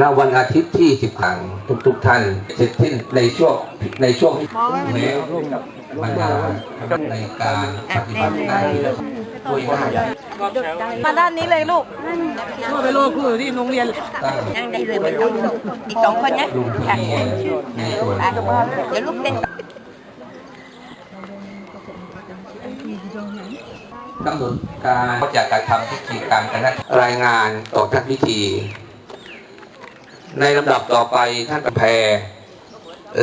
ณวันอาทิตย์ที่สิบขังทุกทุกๆท่านเสร็จสิ้นในช่วงในช่วงแม้บรรดาในการปฏิบัติหน้าที่ด้วยว่ามาด้านนี้เลยลูกก็ไปโลกคือที่โรงเรียนตั้งนั่งได้เลยไม่ต้องลูกอีกสองคนนะลุงค่ะที่ในส่วนของเดี๋ยวลูกเต้นกำหนดการก็จะกระทำพิธีกรรมกันนะรายงานต่อท่านพิธี ในลำดับต่อไปท่านประแพร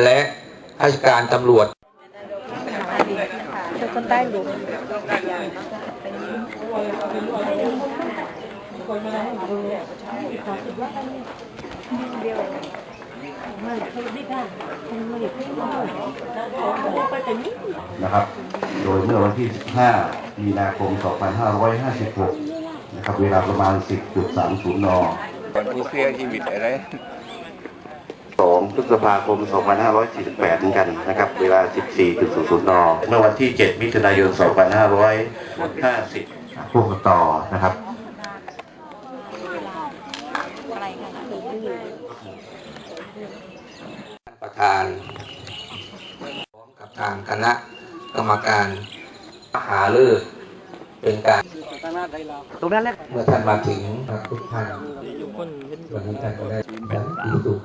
และราชการตำรวจคนใต้ลูกนะครับ โดยเมื่อวันที่15มีนาคม 2556 นะครับ เวลาประมาณ 10.30 น ผู้เสียชีวิตอะไร2พฤษภาคม 2548เหมือนกันนะครับ เวลา 14.00น เมื่อวันที่ 7 มิถุนายน 2550พวกต่อนะครับท่านประธานพร้อมกับทางคณะกรรมการมหาเลิกษ์เป็นการ ตรงนั้นแหละเมื่อท่านมาถึงทุกท่านวันนี้ท่านก็ได้แบบดีสุข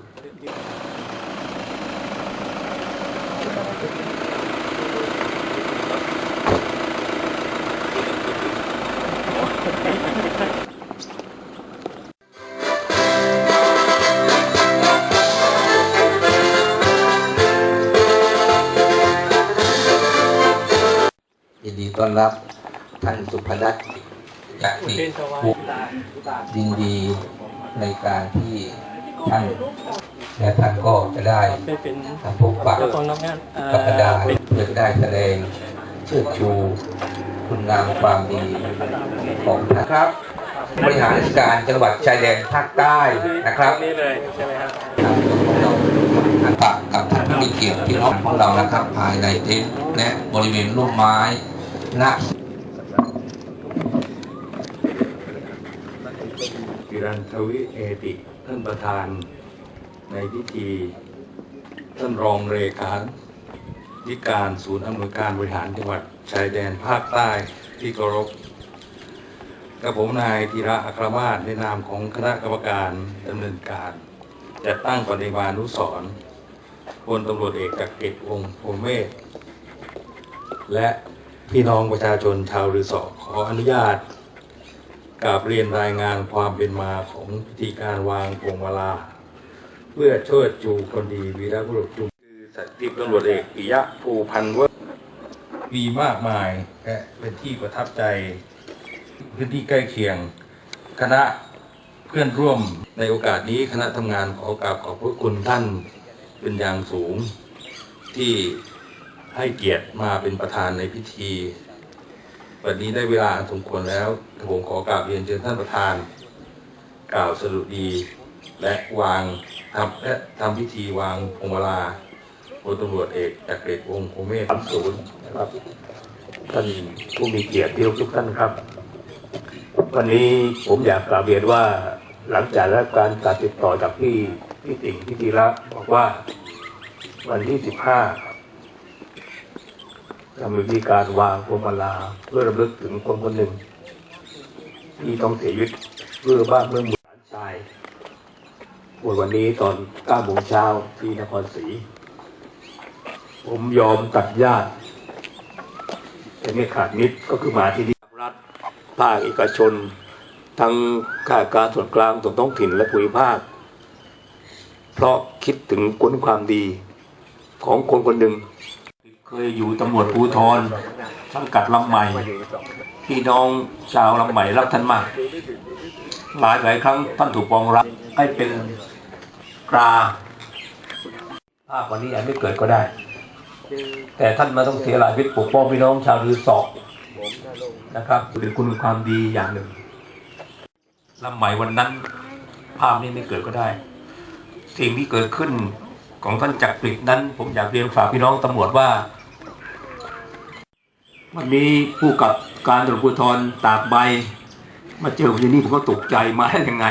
ยินดีต้อนรับท่านสุภดัต จากติภูยินดีในการที่ท่านและท่านก็จะได้พบปะกับบรรดาเพื่อได้แสดงเชิดชู คุณงามความดีของท่านครับบริหารราชการจังหวัดชายแดนภาคใต้นะครับนี่เลยใช่ไหมครับท่านปะกับท่านผู้มีเกียรติพี่น้องของเรานะครับ ภายในเต็นท์และบริเวณร่มไม้ณ กิรัน ทวิเอติท่านประธานในพิธี ท่านรองเลขาธิการศูนย์อำนวยการบริหารจังหวัดชายแดนภาคใต้ที่เคารพกับผมนายธีระอัครมาศในนามของคณะกรรมการดำเนินการจัดตั้งปฏิมานุสรพลตำรวจเอกจักริดวงศ์พเมธและพี่น้องประชาชนชาวรือสอขออนุญาต กราบเรียนรายงานความเป็นมาของพิธีการวางพวงมาลา เพื่อเชิดชูคนดีวีรบุรุษจุมคือสัตติตำรวจเอกปิยะภูพันธ์วมีมากมายและเป็นที่ประทับใจ พื้นที่ใกล้เคียง คณะเพื่อนร่วมในโอกาสนี้คณะทำงานขอกราบขอบพระคุณท่านเป็นอย่างสูงที่ให้เกียรติมาเป็นประธานในพิธี วันนี้ได้เวลาสมควรแล้วผมขอกราบเรียนเชิญท่านประธาน กล่าวสรุปดี และวางทำและทำพิธีวางพวงมาลาพลตำรวจเอกจักริดวงศ์โคเมศศูนย์นะครับท่านผู้มีเกียรติทุกท่านครับ วันนี้ผมอยากกราบเรียนว่าหลังจากได้รับการตัดติดต่อจากพี่พี่ติ่งพี่ธีระบอกว่า วันที่สิบห้า จะมีวิธีการวางพวงมาลาเพื่อรำลึกถึงคนคนหนึ่ง ที่ต้องเสียชีวิตเพื่อบ้านเมืองหลานชายวันนี้ตอน9โมงเช้าที่นครศรีผมยอมตัดญาติแต่ไม่ขาดมิตรก็คือมาที่นี่รัฐภาคเอกชน ทั้งข้าราชการส่วนกลางส่วนท้องถิ่นและภูมิภาค เพราะคิดถึงคุณความดีของคนคนหนึ่ง ยอยู่ตำรวจภูธรสังกัดลำใหม่ พี่น้องชาวลำใหม่รักท่านมาก หลายหลายครั้งท่านถูกปองรับให้เป็นกราภาพวันนี้อาจไม่เกิดก็ได้ แต่ท่านมาต้องเสียหลายวิตปกป้องพี่น้องชาวรือสอบนะครับเป็นคุณความดีอย่างหนึ่งลำใหม่วันนั้นภาพนี้ไม่เกิดก็ได้ สิ่งที่เกิดขึ้นของท่านจักริดนั้น ผมอยากเรียนฝากพี่น้องตำรวจว่า วันนี้ผู้กับการตำรวจภูธรตากใบ มาเจอผมที่นี่ผมก็ตกใจมาได้ยังไง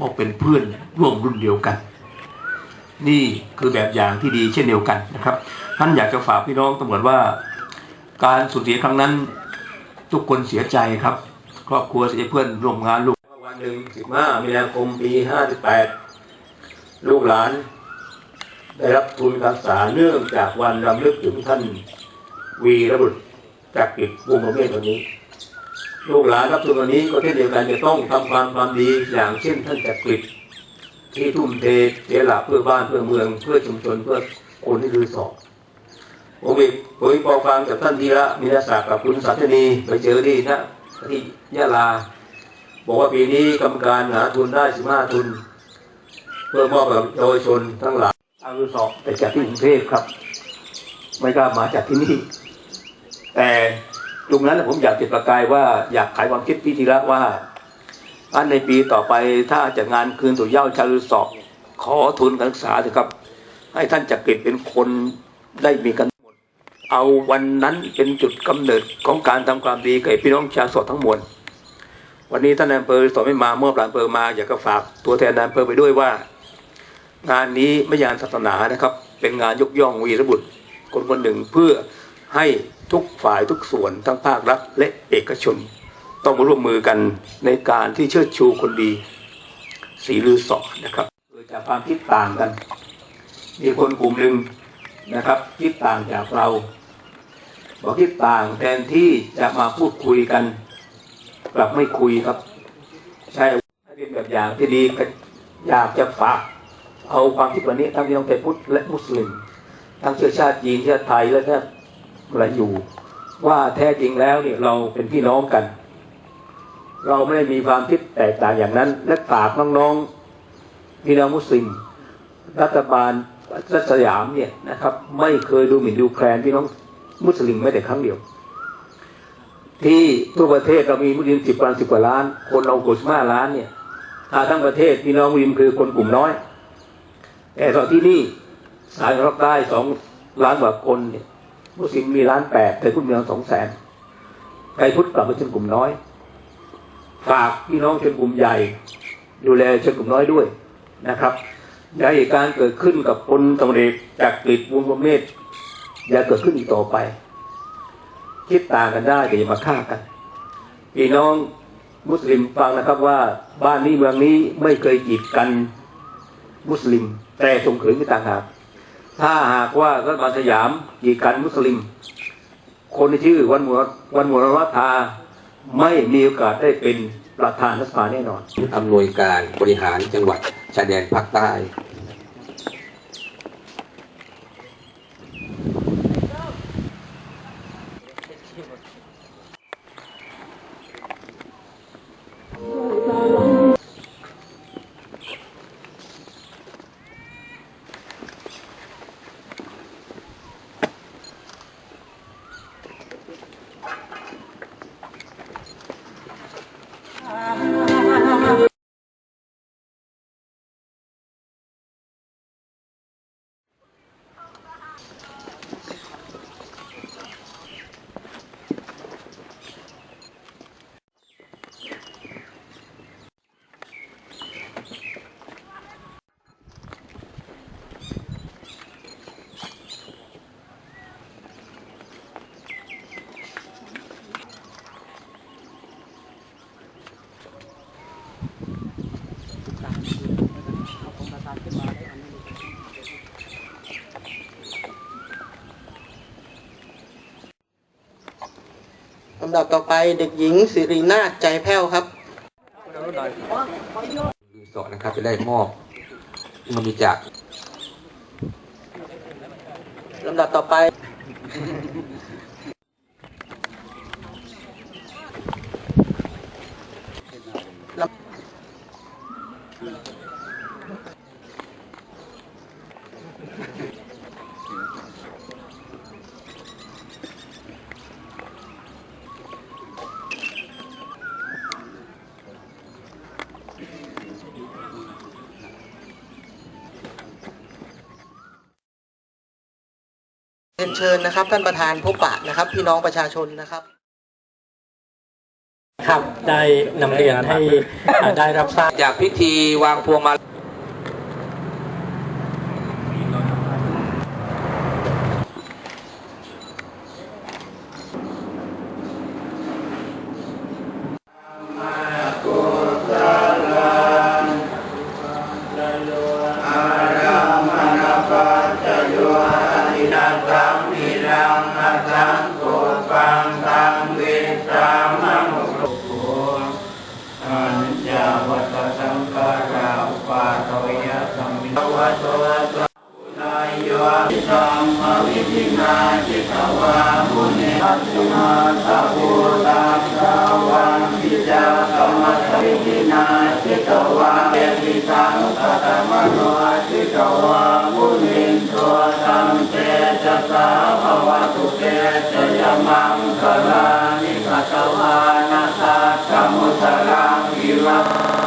บอกเป็นเพื่อนร่วมรุ่นเดียวกัน นี่คือแบบอย่างที่ดีเช่นเดียวกันนะครับ ท่านอยากจะฝากพี่น้องตำรวจว่า การสูญเสียครั้งนั้น ทุกคนเสียใจครับ ครอบครัวเสียเพื่อนร่วมงานลูกวันหนึ่งสิบห้ามีนาคมปีห้าสิบแปดลูกหลาน ได้รับทุนการศึกษาเนื่องจากวันรำลึกถึงท่านวีรบุตร จากกิจวงประเมศวันนี้ลูกหลานรับทุนวันนี้ก็เช่นเดียวกันจะต้องทำความความดีอย่างเช่นท่านจักริดที่ทุ่มเทเสียหลักเพื่อบ้านเพื่อเมือง เพื่อชุมชนเพื่อคนที่คือสอบผมอีกผมอีกพอฟังจากท่านธีระมีนาศักดิ์กับคุณสันทนีไปเจอที่นะที่ยะลา บอกว่าปีนี้กรรมการหาทุนได้สิบห้าทุน เพื่อมอบกับเยาวชนทั้งหลายทางสอบไปจากที่กรุงเทพครับ ไม่กล้ามาจากที่นี่ แต่ตรงนั้นผมอยากจุดประกายว่าอยากขายความคิดพี่ธีระว่า อันในปีต่อไปถ้าจัดงานคืนตัวเย้าชาลือสอบขอทุนการศึกษาเถอะครับ ให้ท่านจักริดเป็นคนได้มีกันหมด เอาวันนั้นเป็นจุดกำเนิดของการทำความดีกับพี่น้องชาวสดทั้งมวลวันนี้ท่านนายอำเภอสอนไม่มาเมื่อบหลานอำเภอมาอยากจะฝากตัวแทนนายอำเภอไปด้วยว่า งานนี้ไม่ใช่งานศาสนานะครับ เป็นงานยกย่องวีรบุตรคนคนหนึ่งเพื่อให้ ทุกฝ่ายทุกส่วนทั้งภาครัฐและเอกชน ต้องมาร่วมมือกันในการที่เชิดชูคนดีสีลือสอนะครับเกิดจากความคิดต่างกัน มีคนกลุ่มหนึ่งนะครับคิดต่างจากเราบอกคิดต่างแทนที่จะมาพูดคุยกัน กลับไม่คุยครับ ใช่เป็นแบบอย่างที่ดีอยากจะฝากเอาความคิดวันนี้ทั้งพี่น้องไทยพุทธและมุสลิมทั้งเชื้อชาติจีนเชื้อไทยและแท บอะอยู่ ว่าแท้จริงแล้วเนี่ยเราเป็นพี่น้องกัน เราไม่ได้มีความคิดแตกต่างอย่างนั้น และฝากน้องๆพี่น้องมุสลิม รัฐบาลรัฐสยามเนี่ยนะครับ ไม่เคยดูหมิ่นดูแคลนพี่น้องมุสลิมไม่แต่ครั้งเดียว ที่ทั่วประเทศเรามีมุสลิมสิบกว่าสิบกว่าล้าน คนเรากว่าสิบห้าล้านเนี่ยถ้าทั้งประเทศพี่น้องมุสลิมคือคนกลุ่มน้อย แต่ตอนที่นี่สายรับได้สองล้านกว่าคนเนี่ย มุสลิมมีล้านแปดแต่พุทธมีล้านสองแสนไทยพุทธกลับมาชนกลุ่มน้อยฝากพี่น้องชนกลุ่มใหญ่ ดูแลชนกลุ่มน้อยด้วยนะครับอย่าเหตุการณ์เกิดขึ้นกับพลตำรวจเอกจากกฤษวงประเมศอย่าเกิดขึ้นอีกต่อไป คิดต่างกันได้แต่อย่ามาฆ่ากันพี่น้องมุสลิมฟังนะครับว่าบ้านนี้เมืองนี้ไม่เคยกีดกันมุสลิม แต่ส่งเสริมกันต่างหาก ถ้าหากว่ารัฐบาลสยามกีดกันมุสลิม คนที่ชื่อวันมัวันมุรวัฒาไม่มีโอกาสได้เป็นประธานรัฐสภาแน่นอนอำนวยการบริหารจังหวัดชายแดนภาคใต้ ลำ ดับต่อไปเด็กหญิงสิรินาถใจแผ้วครับรีสอร์ทนะครับจะได้มอบเงินบริจาคลำดับต่อไป เรียนเชิญนะครับ ท่านประธานพบปะนะครับ พี่น้องประชาชนนะครับ ครับได้นำเรียนให้อ่าได้รับทราบจากพิธีวางพวงมาล จิตวามุนิอัตมาตะภูตาสาวังพิจารรมัตตินาจิตวาเอติตังตัตมโนจิตวามุนินตัวตังเจจสาภวตุเตจยมังกรานิกัตวานาสัตมุตรังวิวา